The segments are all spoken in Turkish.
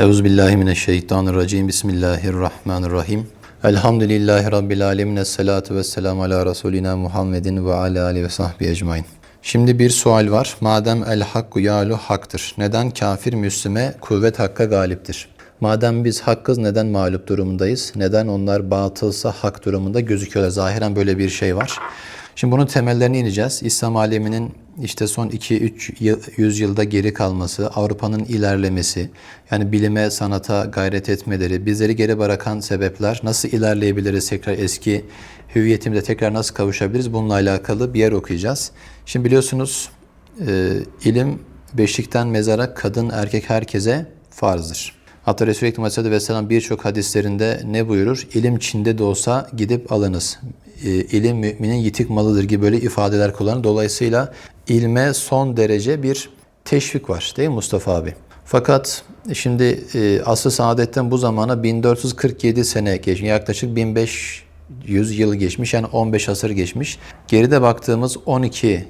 Euzubillahimineşşeytanirracim. Bismillahirrahmanirrahim. Elhamdülillahi Rabbil alemin. Esselatu vesselamu ala Resulina Muhammedin ve ala alihi ve sahbihi ecmain. Şimdi bir sual var. Madem el hakku yalu haktır. Neden kafir Müslüme kuvvet hakka galiptir? Madem biz hakkız neden mağlup durumundayız? Neden onlar batılsa hak durumunda gözüküyorlar? Zahiren böyle bir şey var. Şimdi bunun temellerine ineceğiz. İslam aleminin işte son 2-3 yüzyılda geri kalması, Avrupa'nın ilerlemesi, yani bilime, sanata gayret etmeleri, bizleri geri bırakan sebepler, nasıl ilerleyebiliriz tekrar eski hüviyetimize tekrar nasıl kavuşabiliriz bununla alakalı bir yer okuyacağız. Şimdi biliyorsunuz e, ilim beşikten mezara kadın erkek herkese farzdır. Hatta Resulü Ekrem Aleyhisselatü Vesselam birçok hadislerinde ne buyurur? İlim Çin'de de olsa gidip alınız. E, ilim müminin yitik malıdır gibi böyle ifadeler kullanır. Dolayısıyla ilme son derece bir teşvik var değil mi Mustafa abi? Fakat şimdi e, asr saadetten bu zamana 1447 sene geçmiş. Yaklaşık 1500 yıl geçmiş yani 15 asır geçmiş. Geride baktığımız 12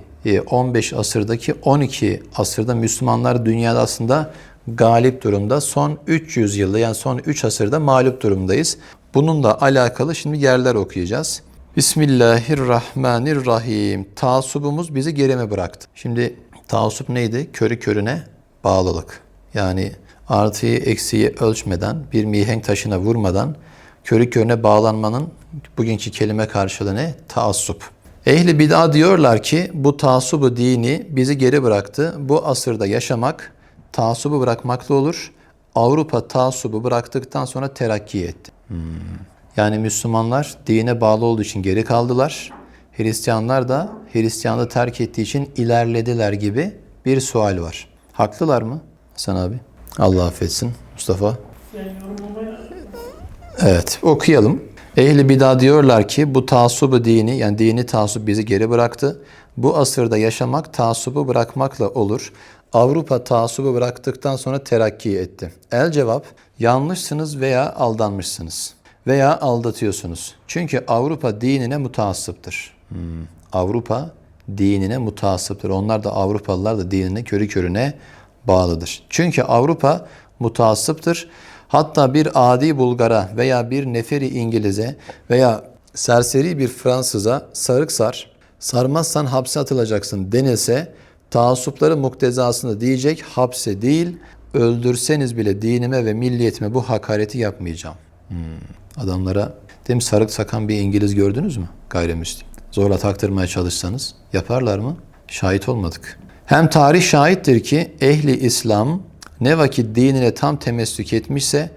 15 asırdaki 12 asırda Müslümanlar dünyada aslında galip durumda. Son 300 yılda yani son 3 asırda mağlup durumdayız. Bununla alakalı şimdi yerler okuyacağız. Bismillahirrahmanirrahim. Taassubumuz bizi geri mi bıraktı? Şimdi taassup neydi? Körü körüne bağlılık. Yani artıyı eksiği ölçmeden, bir mihenk taşına vurmadan körü körüne bağlanmanın bugünkü kelime karşılığı ne? Taassup. Ehli bid'a diyorlar ki bu taassubu dini bizi geri bıraktı. Bu asırda yaşamak taassubu bırakmakla olur. Avrupa taassubu bıraktıktan sonra terakki etti. Hmm. Yani Müslümanlar dine bağlı olduğu için geri kaldılar. Hristiyanlar da Hristiyanlığı terk ettiği için ilerlediler gibi bir sual var. Haklılar mı Hasan abi? Allah affetsin. Mustafa? Evet okuyalım. Ehli bida diyorlar ki bu taassubu dini yani dini taassup bizi geri bıraktı. Bu asırda yaşamak taassubu bırakmakla olur. Avrupa taassubu bıraktıktan sonra terakki etti. El cevap yanlışsınız veya aldanmışsınız veya aldatıyorsunuz. Çünkü Avrupa dinine mutasıptır. Hmm. Avrupa dinine mutasıptır. Onlar da Avrupalılar da dinine körü körüne bağlıdır. Çünkü Avrupa mutasıptır. Hatta bir adi Bulgara veya bir neferi İngiliz'e veya serseri bir Fransız'a sarık sar, sarmazsan hapse atılacaksın denilse taassupları muktezasını diyecek hapse değil, öldürseniz bile dinime ve milliyetime bu hakareti yapmayacağım. Hmm. Adamlara değil sarık sakan bir İngiliz gördünüz mü? Gayrimüslim. Zorla taktırmaya çalışsanız yaparlar mı? Şahit olmadık. Hem tarih şahittir ki ehli İslam ne vakit dinine tam temessük etmişse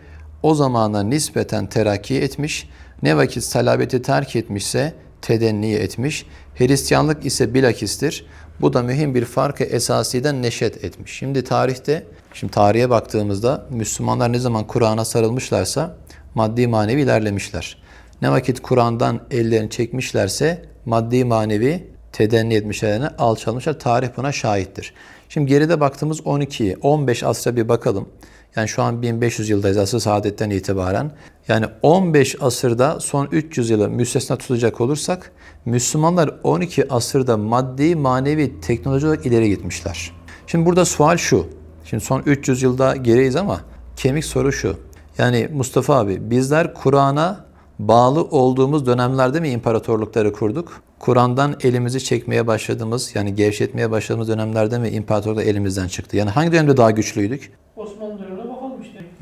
o zamana nispeten terakki etmiş, ne vakit salabeti terk etmişse tedenni etmiş, Hristiyanlık ise bilakistir. Bu da mühim bir farkı esasiden neşet etmiş. Şimdi tarihte, şimdi tarihe baktığımızda Müslümanlar ne zaman Kur'an'a sarılmışlarsa maddi manevi ilerlemişler. Ne vakit Kur'an'dan ellerini çekmişlerse maddi manevi tedenni etmişlerine alçalmışlar. Tarih buna şahittir. Şimdi geride baktığımız 12, 15 asra bir bakalım. Yani şu an 1500 yıldayız asır saadetten itibaren. Yani 15 asırda son 300 yılı müstesna tutacak olursak Müslümanlar 12 asırda maddi manevi teknoloji olarak ileri gitmişler. Şimdi burada sual şu. Şimdi son 300 yılda geriyiz ama kemik soru şu. Yani Mustafa abi bizler Kur'an'a bağlı olduğumuz dönemlerde mi imparatorlukları kurduk? Kur'an'dan elimizi çekmeye başladığımız yani gevşetmeye başladığımız dönemlerde mi imparatorluk elimizden çıktı? Yani hangi dönemde daha güçlüydük? Osmanlı işte.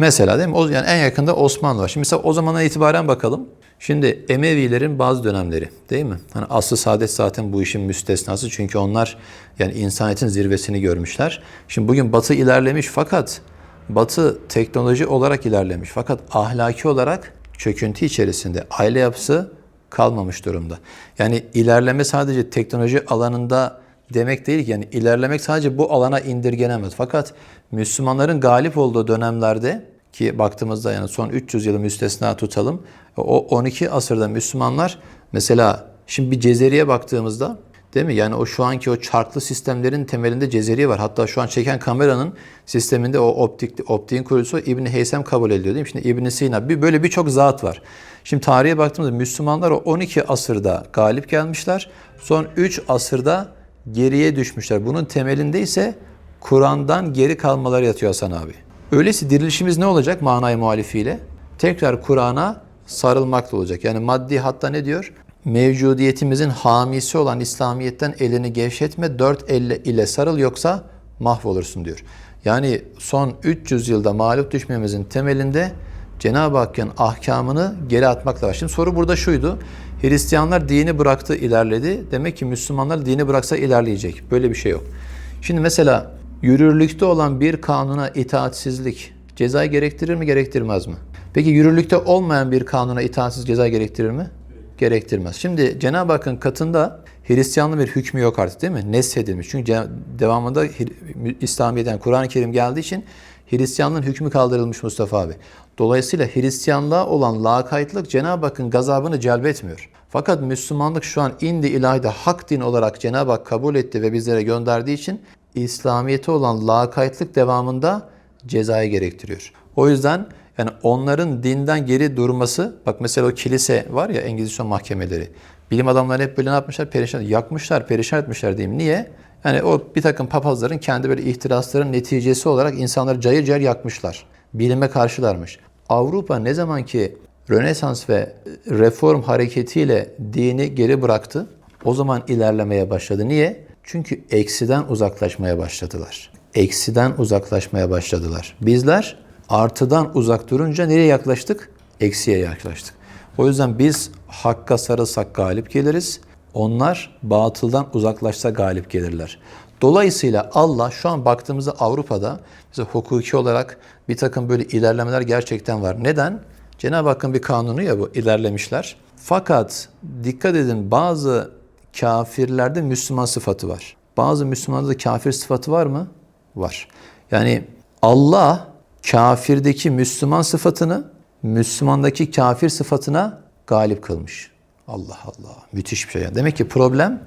Mesela değil mi? O, yani en yakında Osmanlı var. Şimdi mesela o zamana itibaren bakalım. Şimdi Emevilerin bazı dönemleri değil mi? Hani aslı saadet zaten bu işin müstesnası çünkü onlar yani insaniyetin zirvesini görmüşler. Şimdi bugün Batı ilerlemiş fakat Batı teknoloji olarak ilerlemiş fakat ahlaki olarak çöküntü içerisinde aile yapısı kalmamış durumda. Yani ilerleme sadece teknoloji alanında demek değil ki yani ilerlemek sadece bu alana indirgenemez. Fakat Müslümanların galip olduğu dönemlerde ki baktığımızda yani son 300 yılı müstesna tutalım. O 12 asırda Müslümanlar mesela şimdi bir Cezeri'ye baktığımızda Değil mi? Yani o şu anki o çarklı sistemlerin temelinde Cezeri var. Hatta şu an çeken kameranın sisteminde o optik optiğin kurucusu İbn Heysem kabul ediyor değil mi? Şimdi İbn Sina bir böyle birçok zat var. Şimdi tarihe baktığımızda Müslümanlar o 12 asırda galip gelmişler. Son 3 asırda geriye düşmüşler. Bunun temelinde ise Kur'an'dan geri kalmaları yatıyor Hasan abi. Öyleyse dirilişimiz ne olacak manayı muhalifiyle? Tekrar Kur'an'a sarılmakla olacak. Yani maddi hatta ne diyor? Mevcudiyetimizin hamisi olan İslamiyet'ten elini gevşetme, dört elle ile sarıl yoksa mahvolursun diyor. Yani son 300 yılda mağlup düşmemizin temelinde Cenab-ı Hakk'ın ahkamını geri atmakla var. Şimdi soru burada şuydu. Hristiyanlar dini bıraktı, ilerledi. Demek ki Müslümanlar dini bıraksa ilerleyecek. Böyle bir şey yok. Şimdi mesela yürürlükte olan bir kanuna itaatsizlik ceza gerektirir mi, gerektirmez mi? Peki yürürlükte olmayan bir kanuna itaatsiz ceza gerektirir mi? Gerektirmez. Şimdi Cenab-ı Hakk'ın katında Hristiyanlığın bir hükmü yok artık değil mi? Nesedilmiş. Çünkü devamında İslamiyet'ten Kur'an-ı Kerim geldiği için Hristiyanlığın hükmü kaldırılmış Mustafa abi. Dolayısıyla Hristiyanlığa olan lakaytlık Cenab-ı Hakk'ın gazabını celbetmiyor. Fakat Müslümanlık şu an indi ilahide hak din olarak Cenab-ı Hak kabul etti ve bizlere gönderdiği için İslamiyete olan lakaytlık devamında cezayı gerektiriyor. O yüzden yani onların dinden geri durması, bak mesela o kilise var ya Engizisyon mahkemeleri. Bilim adamları hep böyle ne yapmışlar? Perişan, yakmışlar, perişan etmişler diyeyim. Niye? Yani o bir takım papazların kendi böyle ihtirasların neticesi olarak insanları cayır cayır yakmışlar. Bilime karşılarmış. Avrupa ne zaman ki Rönesans ve reform hareketiyle dini geri bıraktı, o zaman ilerlemeye başladı. Niye? Çünkü eksiden uzaklaşmaya başladılar. Eksiden uzaklaşmaya başladılar. Bizler artıdan uzak durunca nereye yaklaştık? Eksiye yaklaştık. O yüzden biz hakka sarılsak galip geliriz. Onlar batıldan uzaklaşsa galip gelirler. Dolayısıyla Allah şu an baktığımızda Avrupa'da mesela hukuki olarak bir takım böyle ilerlemeler gerçekten var. Neden? Cenab-ı Hakk'ın bir kanunu ya bu ilerlemişler. Fakat dikkat edin bazı kafirlerde Müslüman sıfatı var. Bazı Müslümanlarda da kafir sıfatı var mı? Var. Yani Allah kafirdeki Müslüman sıfatını Müslümandaki kafir sıfatına galip kılmış. Allah Allah. Müthiş bir şey. Demek ki problem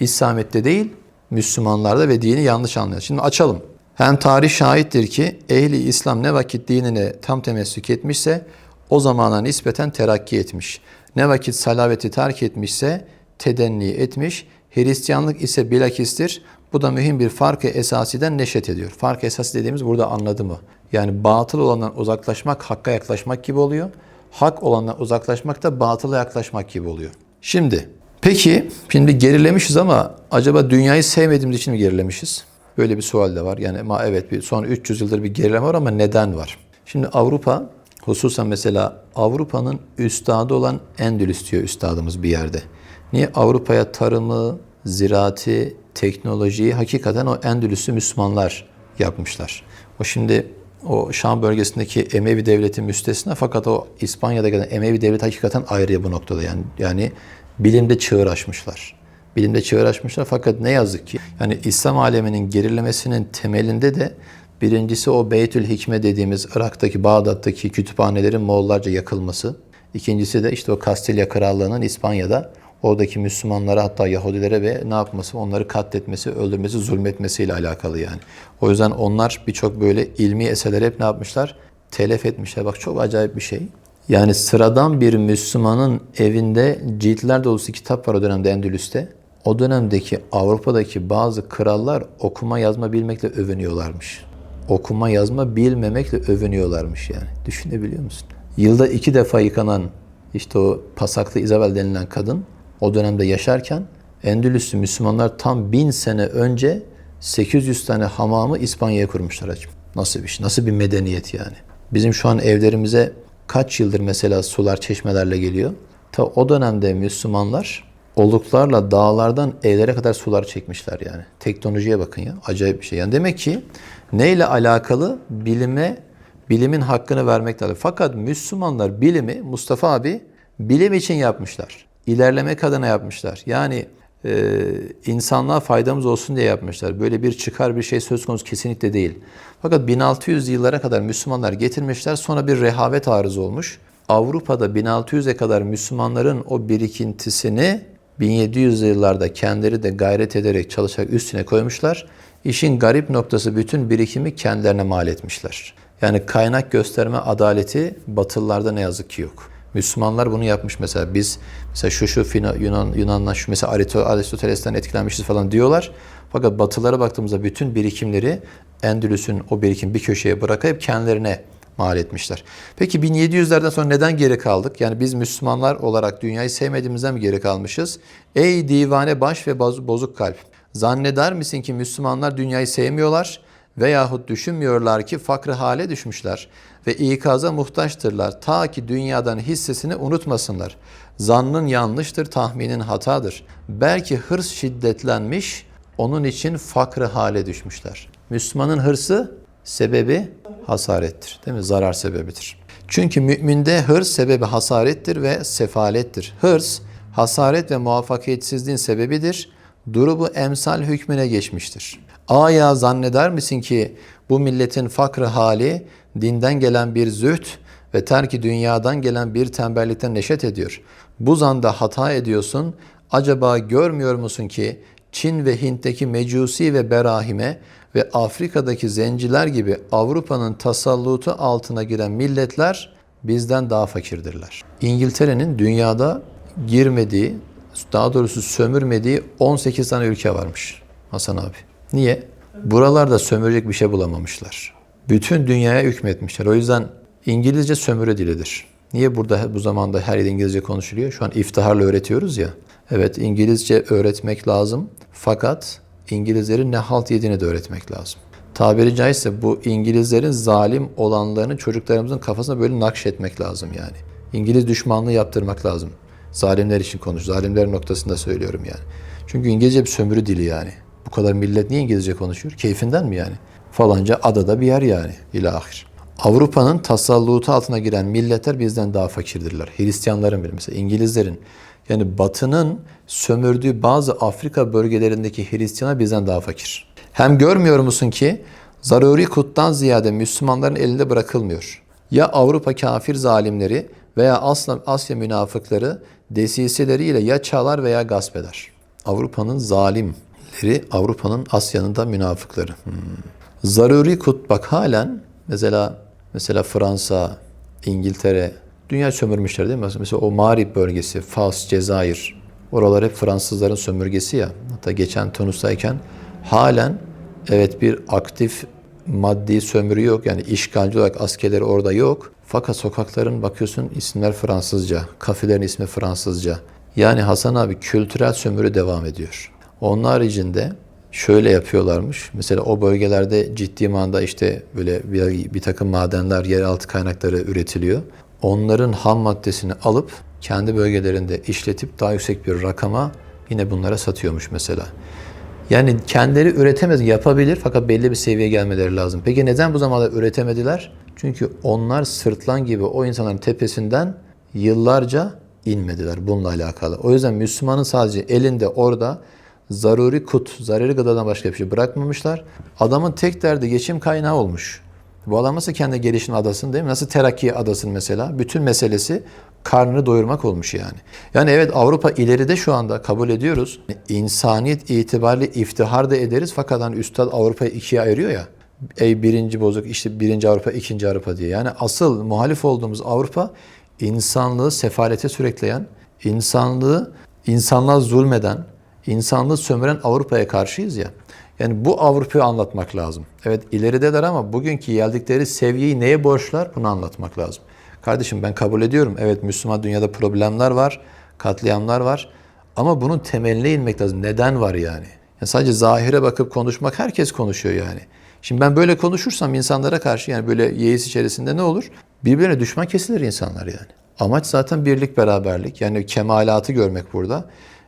İslamiyet'te değil, Müslümanlarda ve dini yanlış anlıyor. Şimdi açalım. Hem tarih şahittir ki ehli İslam ne vakit dinine tam temessük etmişse o zamana nispeten terakki etmiş. Ne vakit salaveti terk etmişse tedenni etmiş. Hristiyanlık ise bilakistir. Bu da mühim bir farkı esasiden neşet ediyor. Fark esası dediğimiz burada anladı mı? Yani batıl olandan uzaklaşmak hakka yaklaşmak gibi oluyor. Hak olandan uzaklaşmak da batıla yaklaşmak gibi oluyor. Şimdi peki şimdi gerilemişiz ama acaba dünyayı sevmediğimiz için mi gerilemişiz? Böyle bir sual de var. Yani ama evet bir son 300 yıldır bir gerileme var ama neden var? Şimdi Avrupa hususen mesela Avrupa'nın üstadı olan Endülüs diyor üstadımız bir yerde. Niye Avrupa'ya tarımı, ziraati, teknolojiyi hakikaten o Endülüs'ü Müslümanlar yapmışlar. O şimdi o Şam bölgesindeki Emevi devleti müstesna fakat o İspanya'da gelen Emevi devlet hakikaten ayrı bu noktada yani yani bilimde çığır açmışlar. Bilimde çığır açmışlar fakat ne yazık ki yani İslam aleminin gerilemesinin temelinde de birincisi o Beytül Hikme dediğimiz Irak'taki Bağdat'taki kütüphanelerin Moğollarca yakılması. İkincisi de işte o Kastilya Krallığı'nın İspanya'da oradaki Müslümanlara hatta Yahudilere ve ne yapması onları katletmesi, öldürmesi, zulmetmesiyle alakalı yani. O yüzden onlar birçok böyle ilmi eserleri hep ne yapmışlar? Telef etmişler. Bak çok acayip bir şey. Yani sıradan bir Müslümanın evinde ciltler dolusu kitap var o dönemde Endülüs'te. O dönemdeki Avrupa'daki bazı krallar okuma yazma bilmekle övünüyorlarmış. Okuma yazma bilmemekle övünüyorlarmış yani. Düşünebiliyor musun? Yılda iki defa yıkanan işte o pasaklı Isabel denilen kadın o dönemde yaşarken Endülüs'lü Müslümanlar tam bin sene önce 800 tane hamamı İspanya'ya kurmuşlar hacım. Nasıl bir şey? Nasıl bir medeniyet yani? Bizim şu an evlerimize kaç yıldır mesela sular çeşmelerle geliyor. Ta o dönemde Müslümanlar oluklarla dağlardan evlere kadar sular çekmişler yani. Teknolojiye bakın ya. Acayip bir şey. Yani demek ki neyle alakalı? Bilime, bilimin hakkını vermek lazım. Fakat Müslümanlar bilimi Mustafa abi bilim için yapmışlar. İlerlemek adına yapmışlar. Yani e, insanlığa faydamız olsun diye yapmışlar. Böyle bir çıkar bir şey söz konusu kesinlikle değil. Fakat 1600 yıllara kadar Müslümanlar getirmişler. Sonra bir rehavet arızı olmuş. Avrupa'da 1600'e kadar Müslümanların o birikintisini 1700 yıllarda kendileri de gayret ederek çalışarak üstüne koymuşlar. İşin garip noktası bütün birikimi kendilerine mal etmişler. Yani kaynak gösterme adaleti batılılarda ne yazık ki yok. Müslümanlar bunu yapmış mesela. Biz mesela şu şu Fina- Yunan Yunan'dan şu mesela Aristoteles'ten etkilenmişiz falan diyorlar. Fakat batılara baktığımızda bütün birikimleri Endülüs'ün o birikim bir köşeye bırakıp kendilerine mal etmişler. Peki 1700'lerden sonra neden geri kaldık? Yani biz Müslümanlar olarak dünyayı sevmediğimizden mi geri kalmışız? Ey divane baş ve boz- bozuk kalp. Zanneder misin ki Müslümanlar dünyayı sevmiyorlar veyahut düşünmüyorlar ki fakrı hale düşmüşler ve ikaza muhtaçtırlar ta ki dünyadan hissesini unutmasınlar. Zannın yanlıştır, tahminin hatadır. Belki hırs şiddetlenmiş, onun için fakrı hale düşmüşler. Müslümanın hırsı sebebi hasarettir. Değil mi? Zarar sebebidir. Çünkü müminde hırs sebebi hasarettir ve sefalettir. Hırs, hasaret ve muvaffakiyetsizliğin sebebidir. Durubu emsal hükmüne geçmiştir. Aya zanneder misin ki bu milletin fakrı hali dinden gelen bir zühd ve terki dünyadan gelen bir tembellikten neşet ediyor. Bu zanda hata ediyorsun. Acaba görmüyor musun ki Çin ve Hint'teki mecusi ve berahime ve Afrika'daki zenciler gibi Avrupa'nın tasallutu altına giren milletler bizden daha fakirdirler. İngiltere'nin dünyada girmediği, daha doğrusu sömürmediği 18 tane ülke varmış Hasan abi. Niye? Buralarda sömürecek bir şey bulamamışlar. Bütün dünyaya hükmetmişler. O yüzden İngilizce sömürü dilidir. Niye burada bu zamanda her yerde İngilizce konuşuluyor? Şu an iftiharla öğretiyoruz ya. Evet İngilizce öğretmek lazım. Fakat İngilizlerin ne halt yediğini de öğretmek lazım. Tabiri caizse bu İngilizlerin zalim olanlarını çocuklarımızın kafasına böyle nakşetmek lazım yani. İngiliz düşmanlığı yaptırmak lazım. Zalimler için konuş. Zalimler noktasında söylüyorum yani. Çünkü İngilizce bir sömürü dili yani. Bu kadar millet niye İngilizce konuşuyor? Keyfinden mi yani? Falanca adada bir yer yani. İlahir. Avrupa'nın tasallutu altına giren milletler bizden daha fakirdirler. Hristiyanların bile mesela İngilizlerin yani Batı'nın sömürdüğü bazı Afrika bölgelerindeki Hristiyanlar bizden daha fakir. Hem görmüyor musun ki zaruri kuttan ziyade Müslümanların elinde bırakılmıyor. Ya Avrupa kafir zalimleri veya Asla, Asya münafıkları desiseleriyle ya çalar veya gasp eder. Avrupa'nın zalimleri, Avrupa'nın Asya'nın da münafıkları. Hmm. Zaruri kut bak halen mesela mesela Fransa, İngiltere dünya sömürmüşler değil mi? Mesela o Mağrip bölgesi, Fas, Cezayir oralar hep Fransızların sömürgesi ya. Hatta geçen Tunus'tayken halen evet bir aktif maddi sömürü yok. Yani işgalci olarak askerleri orada yok. Fakat sokakların bakıyorsun isimler Fransızca, kafelerin ismi Fransızca. Yani Hasan abi kültürel sömürü devam ediyor. Onun haricinde şöyle yapıyorlarmış. Mesela o bölgelerde ciddi manada işte böyle bir, bir takım madenler, yeraltı kaynakları üretiliyor. Onların ham maddesini alıp kendi bölgelerinde işletip daha yüksek bir rakama yine bunlara satıyormuş mesela. Yani kendileri üretemez, yapabilir fakat belli bir seviyeye gelmeleri lazım. Peki neden bu zamanda üretemediler? Çünkü onlar sırtlan gibi o insanların tepesinden yıllarca inmediler bununla alakalı. O yüzden Müslümanın sadece elinde orada zaruri kut, zaruri gıdadan başka bir şey bırakmamışlar. Adamın tek derdi geçim kaynağı olmuş. Bu adam nasıl kendi gelişim adasını değil mi? Nasıl terakki adasını mesela? Bütün meselesi karnını doyurmak olmuş yani. Yani evet Avrupa ileride şu anda kabul ediyoruz. İnsaniyet itibariyle iftihar da ederiz fakat hani Üstad Avrupa'yı ikiye ayırıyor ya. Ey birinci bozuk işte birinci Avrupa, ikinci Avrupa diye. Yani asıl muhalif olduğumuz Avrupa insanlığı sefalete sürükleyen, insanlığı insanlığa zulmeden, insanlığı sömüren Avrupa'ya karşıyız ya. Yani bu Avrupa'yı anlatmak lazım. Evet ilerideler ama bugünkü geldikleri seviyeyi neye borçlar bunu anlatmak lazım. Kardeşim ben kabul ediyorum. Evet Müslüman dünyada problemler var, katliamlar var. Ama bunun temeline inmek lazım. Neden var yani? yani sadece zahire bakıp konuşmak herkes konuşuyor yani. Şimdi ben böyle konuşursam insanlara karşı yani böyle yeis içerisinde ne olur? Birbirine düşman kesilir insanlar yani. Amaç zaten birlik beraberlik. Yani kemalatı görmek burada.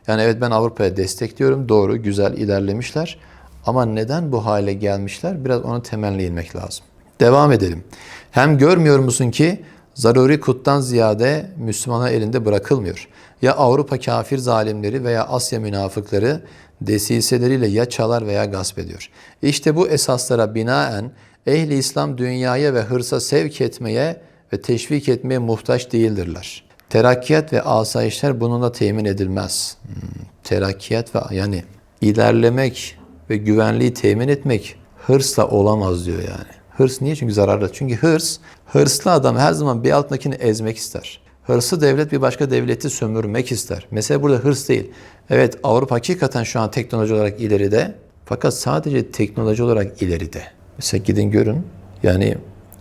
Yani evet ben Avrupa'ya destekliyorum. Doğru, güzel ilerlemişler. Ama neden bu hale gelmişler? Biraz onun temeline inmek lazım. Devam edelim. Hem görmüyor musun ki zaruri kuttan ziyade Müslümana elinde bırakılmıyor. Ya Avrupa kafir zalimleri veya Asya münafıkları desiseleriyle ya çalar veya gasp ediyor. İşte bu esaslara binaen ehli İslam dünyaya ve hırsa sevk etmeye ve teşvik etmeye muhtaç değildirler. Terakkiyat ve asayişler bununla temin edilmez. Hmm, terakkiyat ve yani ilerlemek ve güvenliği temin etmek hırsla olamaz diyor yani. Hırs niye? Çünkü zararlı. Çünkü hırs, hırslı adam her zaman bir altındakini ezmek ister. Hırsı devlet bir başka devleti sömürmek ister. Mesela burada hırs değil. Evet Avrupa hakikaten şu an teknoloji olarak ileride. Fakat sadece teknoloji olarak ileride. Mesela gidin görün. Yani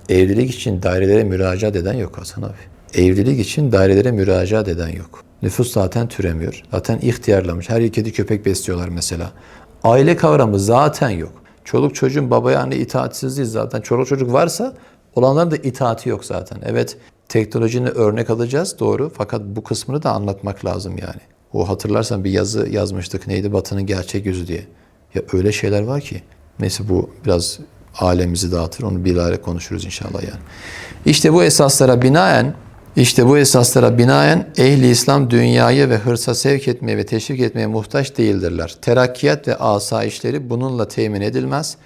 evlilik için dairelere müracaat eden yok Hasan abi. Evlilik için dairelere müracaat eden yok. Nüfus zaten türemiyor. Zaten ihtiyarlamış. Her kedi köpek besliyorlar mesela. Aile kavramı zaten yok. Çoluk çocuğun babaya anne itaatsizliği zaten. Çoluk çocuk varsa olanların da itaati yok zaten. Evet teknolojini örnek alacağız doğru. Fakat bu kısmını da anlatmak lazım yani. O hatırlarsan bir yazı yazmıştık neydi Batı'nın gerçek yüzü diye. Ya öyle şeyler var ki. Neyse bu biraz alemizi dağıtır. Onu bilahare konuşuruz inşallah yani. İşte bu esaslara binaen işte bu esaslara binaen ehli İslam dünyayı ve hırsa sevk etmeye ve teşvik etmeye muhtaç değildirler. Terakkiyat ve asayişleri bununla temin edilmez.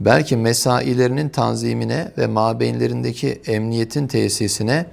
Belki mesailerinin tanzimine ve mabeyinlerindeki emniyetin tesisine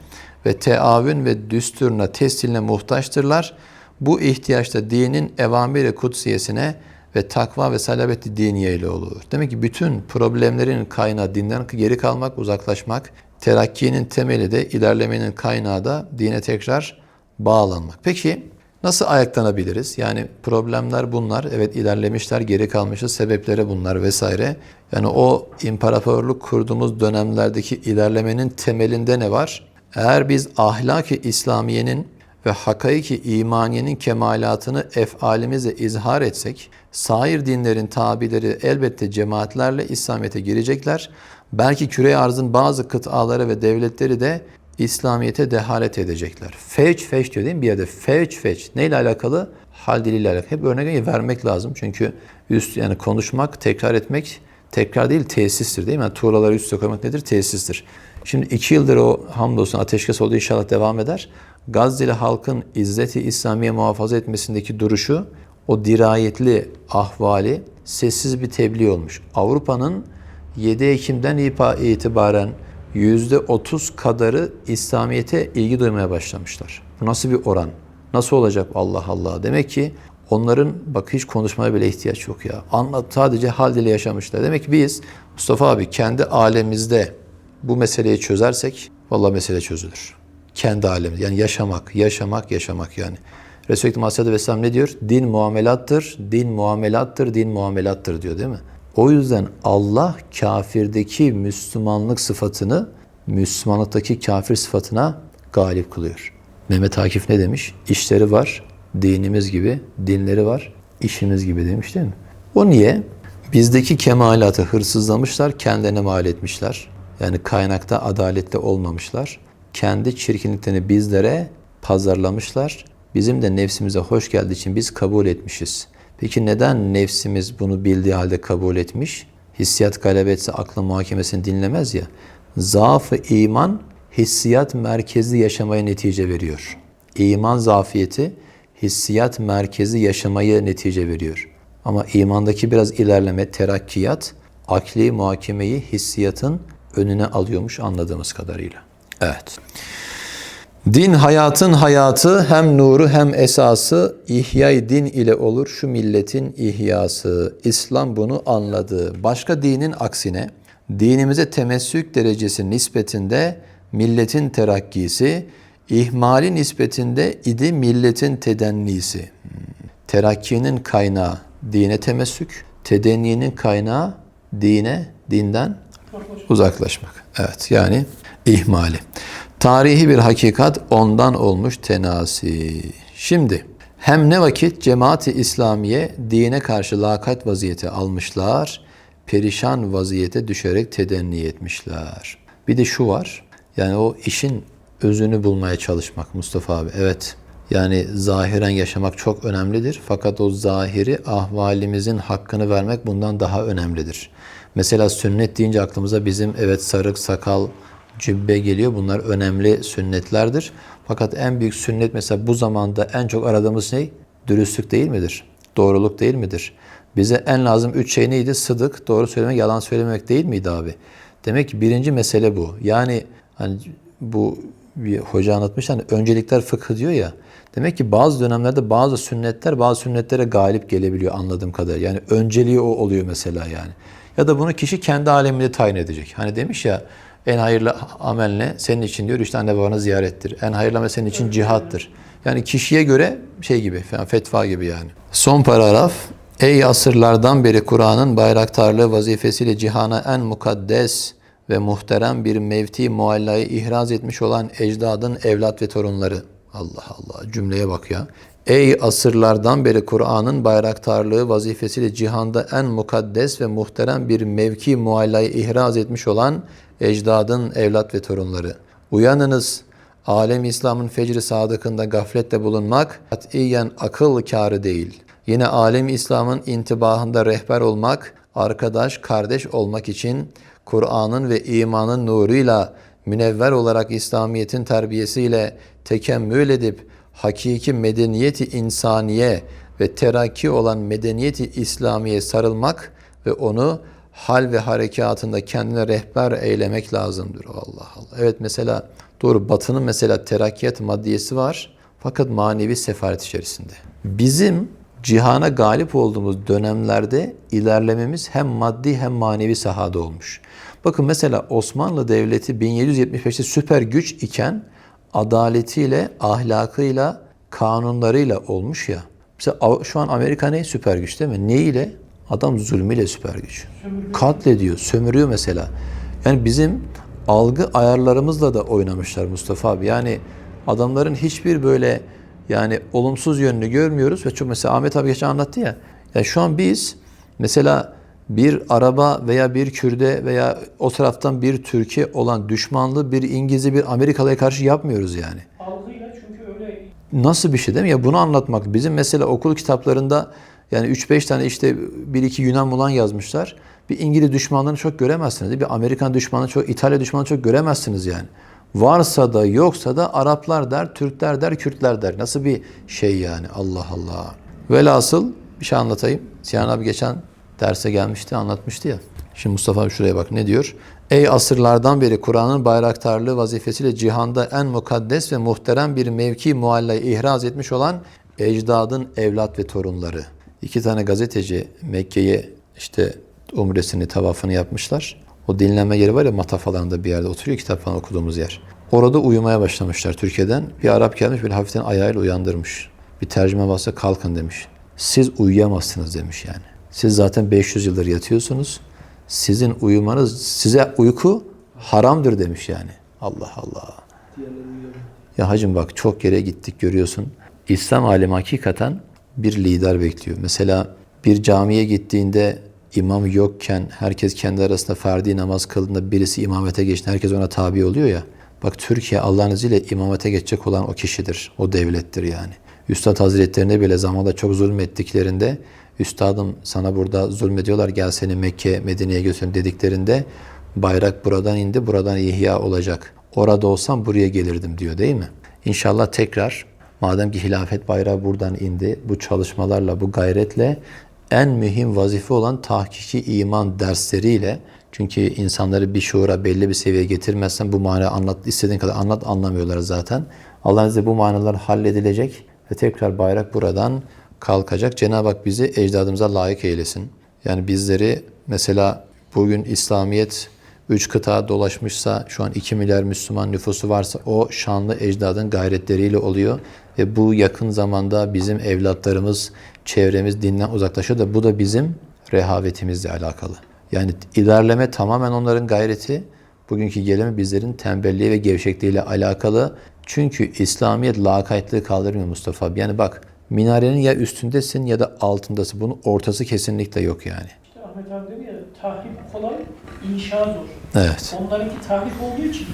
ve teavün ve düsturuna tesliline muhtaçtırlar. Bu ihtiyaçta dinin evamiri kutsiyesine ve takva ve salabeti diniye ile olur. Demek ki bütün problemlerin kaynağı dinden geri kalmak, uzaklaşmak. Terakkinin temeli de ilerlemenin kaynağı da dine tekrar bağlanmak. Peki nasıl ayaklanabiliriz? Yani problemler bunlar. Evet ilerlemişler, geri kalmışız. Sebepleri bunlar vesaire. Yani o imparatorluk kurduğumuz dönemlerdeki ilerlemenin temelinde ne var? Eğer biz ahlaki İslamiyenin ve hakaiki imaniyenin kemalatını efalimizle izhar etsek, sair dinlerin tabileri elbette cemaatlerle İslamiyet'e girecekler. Belki küre arzın bazı kıtaları ve devletleri de İslamiyet'e dehalet edecekler. Feç feç diyor değil mi bir yerde? Feç feç. Neyle alakalı? Hal diliyle alakalı. Hep örnek vermek lazım. Çünkü üst yani konuşmak, tekrar etmek tekrar değil tesistir değil mi? Yani tuğlaları üst üste koymak nedir? Tesistir. Şimdi iki yıldır o hamdolsun ateşkes oldu inşallah devam eder. Gazze'li halkın izzeti İslamiye muhafaza etmesindeki duruşu, o dirayetli ahvali sessiz bir tebliğ olmuş. Avrupa'nın 7 Ekim'den itibaren %30 kadarı İslamiyet'e ilgi duymaya başlamışlar. Bu nasıl bir oran? Nasıl olacak Allah Allah? Demek ki onların bak hiç konuşmaya bile ihtiyaç yok ya. Anlat sadece hal dili yaşamışlar. Demek ki biz Mustafa abi kendi alemimizde bu meseleyi çözersek vallahi mesele çözülür. Kendi alemi yani yaşamak, yaşamak, yaşamak yani. Resulü Aleyhisselatü Vesselam ne diyor? Din muamelattır, din muamelattır, din muamelattır diyor değil mi? O yüzden Allah kafirdeki Müslümanlık sıfatını Müslümanlıktaki kafir sıfatına galip kılıyor. Mehmet Akif ne demiş? İşleri var, dinimiz gibi, dinleri var, işimiz gibi demiş değil mi? O niye? Bizdeki kemalatı hırsızlamışlar, kendilerine mal etmişler. Yani kaynakta adaletli olmamışlar. Kendi çirkinliklerini bizlere pazarlamışlar. Bizim de nefsimize hoş geldiği için biz kabul etmişiz. Peki neden nefsimiz bunu bildiği halde kabul etmiş? Hissiyat galebe etse aklın muhakemesini dinlemez ya. Zaafı iman hissiyat merkezli yaşamaya netice veriyor. İman zafiyeti hissiyat merkezi yaşamayı netice veriyor. Ama imandaki biraz ilerleme, terakkiyat, akli muhakemeyi hissiyatın önüne alıyormuş anladığımız kadarıyla. Evet. Din hayatın hayatı hem nuru hem esası ihyay din ile olur şu milletin ihyası. İslam bunu anladı. Başka dinin aksine dinimize temessük derecesi nispetinde milletin terakkisi, ihmali nispetinde idi milletin tedennisi. Terakkinin kaynağı dine temessük, tedenninin kaynağı dine, dinden uzaklaşmak. Evet yani ihmali. Tarihi bir hakikat ondan olmuş tenasi. Şimdi hem ne vakit cemaati İslamiye dine karşı lakat vaziyete almışlar, perişan vaziyete düşerek tedenni etmişler. Bir de şu var, yani o işin özünü bulmaya çalışmak Mustafa abi. Evet, yani zahiren yaşamak çok önemlidir. Fakat o zahiri ahvalimizin hakkını vermek bundan daha önemlidir. Mesela sünnet deyince aklımıza bizim evet sarık, sakal, cübbe geliyor. Bunlar önemli sünnetlerdir. Fakat en büyük sünnet mesela bu zamanda en çok aradığımız ne? Dürüstlük değil midir? Doğruluk değil midir? Bize en lazım üç şey neydi? Sıdık, doğru söylemek, yalan söylemek değil miydi abi? Demek ki birinci mesele bu. Yani hani bu bir hoca anlatmış hani öncelikler fıkhı diyor ya. Demek ki bazı dönemlerde bazı sünnetler bazı sünnetlere galip gelebiliyor anladığım kadarıyla. Yani önceliği o oluyor mesela yani. Ya da bunu kişi kendi aleminde tayin edecek. Hani demiş ya En hayırlı amel ne? Senin için diyor işte anne babanı ziyarettir. En hayırlı amel senin için cihattır. Yani kişiye göre şey gibi, fetva gibi yani. Son paragraf. Ey asırlardan beri Kur'an'ın bayraktarlığı vazifesiyle cihana en mukaddes ve muhterem bir mevti muallayı ihraz etmiş olan ecdadın evlat ve torunları. Allah Allah cümleye bak ya. Ey asırlardan beri Kur'an'ın bayraktarlığı vazifesiyle cihanda en mukaddes ve muhterem bir mevki muallayı ihraz etmiş olan ecdadın evlat ve torunları. Uyanınız, alem İslam'ın fecri sadıkında gaflette bulunmak katiyen akıl kârı değil. Yine alem İslam'ın intibahında rehber olmak, arkadaş, kardeş olmak için Kur'an'ın ve imanın nuruyla münevver olarak İslamiyet'in terbiyesiyle tekemmül edip hakiki medeniyeti insaniye ve terakki olan medeniyeti İslamiye sarılmak ve onu hal ve harekatında kendine rehber eylemek lazımdır. Allah Allah. Evet mesela doğru batının mesela terakkiyat maddiyesi var fakat manevi sefaret içerisinde. Bizim cihana galip olduğumuz dönemlerde ilerlememiz hem maddi hem manevi sahada olmuş. Bakın mesela Osmanlı Devleti 1775'te süper güç iken adaletiyle, ahlakıyla, kanunlarıyla olmuş ya. Mesela şu an Amerika ne? Süper güç değil mi? Ne ile? Adam zulmüyle süper güç. Katlediyor, sömürüyor mesela. Yani bizim algı ayarlarımızla da oynamışlar Mustafa abi. Yani adamların hiçbir böyle yani olumsuz yönünü görmüyoruz ve çok mesela Ahmet abi geçen anlattı ya. Yani şu an biz mesela bir araba veya bir Kürde veya o taraftan bir Türkiye olan düşmanlığı bir İngiliz'e bir Amerikalı'ya karşı yapmıyoruz yani. Algıyla çünkü öyle Nasıl bir şey değil mi? Ya bunu anlatmak. Bizim mesela okul kitaplarında yani 3-5 tane işte bir iki Yunan mulan yazmışlar. Bir İngiliz düşmanlığını çok göremezsiniz. Bir Amerikan düşmanlığı çok, İtalya düşmanlığı çok göremezsiniz yani. Varsa da yoksa da Araplar der, Türkler der, Kürtler der. Nasıl bir şey yani Allah Allah. Velhasıl bir şey anlatayım. Sinan abi geçen derse gelmişti, anlatmıştı ya. Şimdi Mustafa abi şuraya bak ne diyor? Ey asırlardan beri Kur'an'ın bayraktarlığı vazifesiyle cihanda en mukaddes ve muhterem bir mevki muallayı ihraz etmiş olan ecdadın evlat ve torunları. İki tane gazeteci Mekke'ye işte umresini, tavafını yapmışlar. O dinlenme yeri var ya mataf alanında bir yerde oturuyor kitap falan okuduğumuz yer. Orada uyumaya başlamışlar Türkiye'den. Bir Arap gelmiş böyle hafiften ayağıyla uyandırmış. Bir tercüme varsa kalkın demiş. Siz uyuyamazsınız demiş yani. Siz zaten 500 yıldır yatıyorsunuz. Sizin uyumanız, size uyku haramdır demiş yani. Allah Allah. Ya hacım bak çok yere gittik görüyorsun. İslam alemi hakikaten bir lider bekliyor. Mesela bir camiye gittiğinde imam yokken herkes kendi arasında ferdi namaz kıldığında birisi imamete geçti. Herkes ona tabi oluyor ya. Bak Türkiye Allah'ın izniyle imamete geçecek olan o kişidir. O devlettir yani. Üstad Hazretlerine bile zamanda çok zulmettiklerinde Üstadım sana burada zulmediyorlar gel seni Mekke, Medine'ye götürün dediklerinde bayrak buradan indi, buradan ihya olacak. Orada olsam buraya gelirdim diyor değil mi? İnşallah tekrar madem ki hilafet bayrağı buradan indi, bu çalışmalarla, bu gayretle en mühim vazife olan tahkiki iman dersleriyle çünkü insanları bir şuura belli bir seviyeye getirmezsen bu mana anlat istediğin kadar anlat anlamıyorlar zaten. Allah'ın izniyle bu manalar halledilecek ve tekrar bayrak buradan kalkacak. Cenab-ı Hak bizi ecdadımıza layık eylesin. Yani bizleri mesela bugün İslamiyet 3 kıta dolaşmışsa, şu an 2 milyar Müslüman nüfusu varsa o şanlı ecdadın gayretleriyle oluyor. Ve bu yakın zamanda bizim evlatlarımız, çevremiz dinden uzaklaşıyor da bu da bizim rehavetimizle alakalı. Yani ilerleme tamamen onların gayreti, bugünkü gelimi bizlerin tembelliği ve gevşekliğiyle alakalı. Çünkü İslamiyet lakaytlığı kaldırmıyor Mustafa abi. Yani bak minarenin ya üstündesin ya da altındasın. Bunun ortası kesinlikle yok yani. işte Ahmet abi dedi ya tahrip kolay, inşa zor. Evet. Onlarınki tahrip olduğu için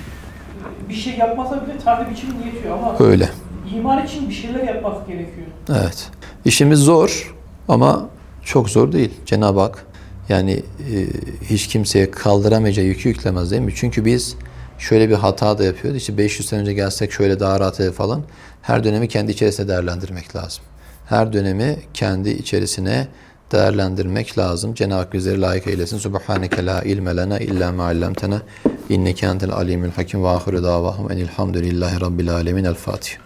e, bir şey yapmasa bile tahrip için yetiyor ama Öyle. İmar için bir şeyler yapmak gerekiyor. Evet. İşimiz zor ama çok zor değil. Cenab-ı Hak yani e, hiç kimseye kaldıramayacağı yükü yüklemez değil mi? Çünkü biz şöyle bir hata da yapıyoruz. İşte 500 sene önce gelsek şöyle daha rahat ev falan. Her dönemi kendi içerisinde değerlendirmek lazım. Her dönemi kendi içerisine değerlendirmek lazım. Cenab-ı Hak bizleri layık eylesin. Subhaneke la ilme lena illa ma allamtena inneke entel alimul hakim ve ahiru davahum enilhamdülillahi rabbil alemin. El Fatiha.